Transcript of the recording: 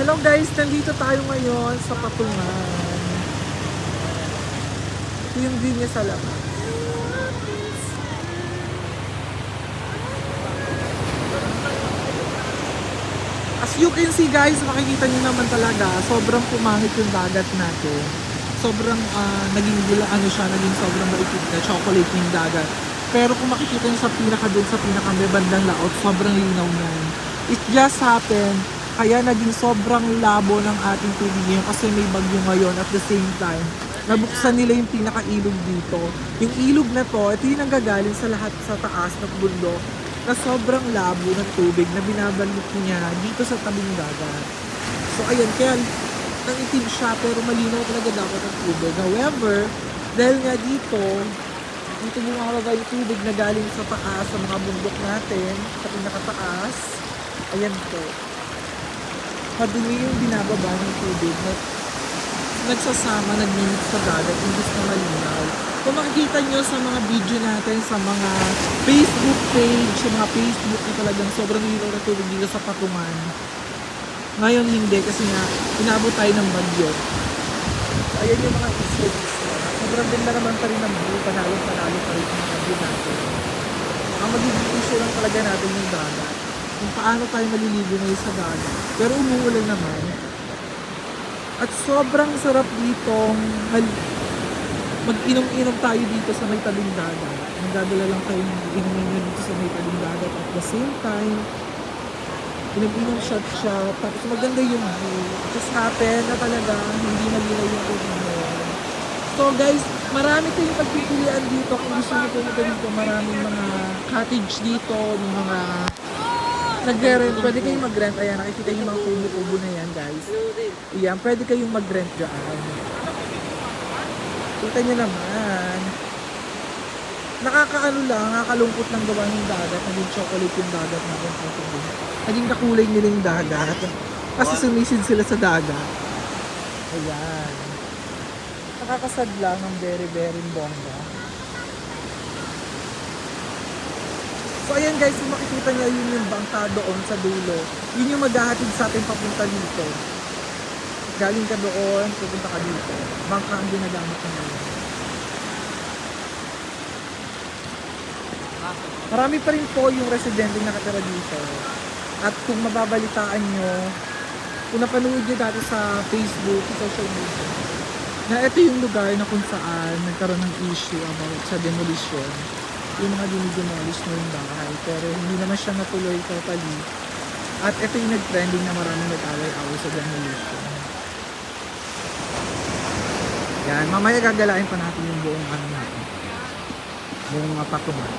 Hello guys, nandito tayo ngayon sa Patungan. Ito yung view niya sa labas. As you can see guys, makikita niyo naman talaga, sobrang pumangit yung dagat natin. Sobrang ah, naging gula, ano siya, naging sobrang maipit na chocolate yung dagat. Pero kung makikita niyo sa pinaka dun, sa pinaka may bandang laot, sobrang linaw niyan. It just happened, kaya naging sobrang labo ng ating tubig ngayon kasi may bagyo ngayon at the same time. Nabuksan nila yung pinaka-ilog dito. Yung ilog na to, ito yung nanggagaling sa lahat sa taas ng bundok na sobrang labo ng tubig na binabalot niya dito sa tabing dagat. So ayun, kaya nangitim siya pero malinaw talaga dapat ang tubig. However, dahil nga dito, dito bumababa yung tubig na galing sa taas, sa mga bundok natin, sa pinakataas, ayan po. Madumi yung binababa ng tubig na nagsasama, nag-mimix sa dagat, hindi na malinaw. Kung makikita nyo sa mga video natin, sa mga Facebook page, sa mga Facebook na talagang sobrang linaw na tubig dito sa Patungan. Ngayon hindi kasi nga, inabot tayo ng bagyo. So, ayan yung mga issues. Sobrang ganda naman pa rin ng view, panalo-panalo pa rin yung view natin. Ang magiging issue lang talaga natin yung dagat. Kung paano tayo maliligo ngayon sa dagat. Pero umuulan naman. At sobrang sarap ditong mag-inom-inom tayo dito sa may tabing dagat. Magdadala lang tayo ng inumin dito sa may tabing dagat. At the same time, inom-inom shot shot. Tapos maganda yung view. Just happen na talaga hindi malinaw yung tubig. So guys, marami kayong pagpipilian dito. Kung gusto nyo pumunta dito, maraming mga cottage dito, yung mga nagre-rent. Pwede kayong mag-rent. Ayan, nakikita yung mga kubo-kubo na yan, guys. Ayan, pwede kayong mag-rent dyan. Kita nyo naman. Nakakaano lang, nakakalungkot lang gawa ng dagat. Naging chocolate yung dagat natin. Naging kakulay nila yung dagat. Kasi sumisid sila sa dagat. Ayan. Nakakasad lang ng very, very bongga. So ayan guys, kung makikita niyo yun yung bangka doon sa dulo. Yun yung maghahatid sa atin papunta dito. Galing ka doon, pupunta ka dito. Bangka ang ginagamit na ngayon. Marami pa rin po yung residente nakatira dito. At kung mababalitaan nyo, kung napanood nyo dati sa Facebook, sa social media, na ito yung lugar na kung saan nagkaroon ng issue about sa demolition. Yung mga dinidemolish na yung bahay. Pero hindi naman siya natuloy totally. At ito yung nag-trending na maraming nag-away-away sa demolition. Yan, mamaya gagalain pa natin yung buong ano natin. Buong uh, patungan.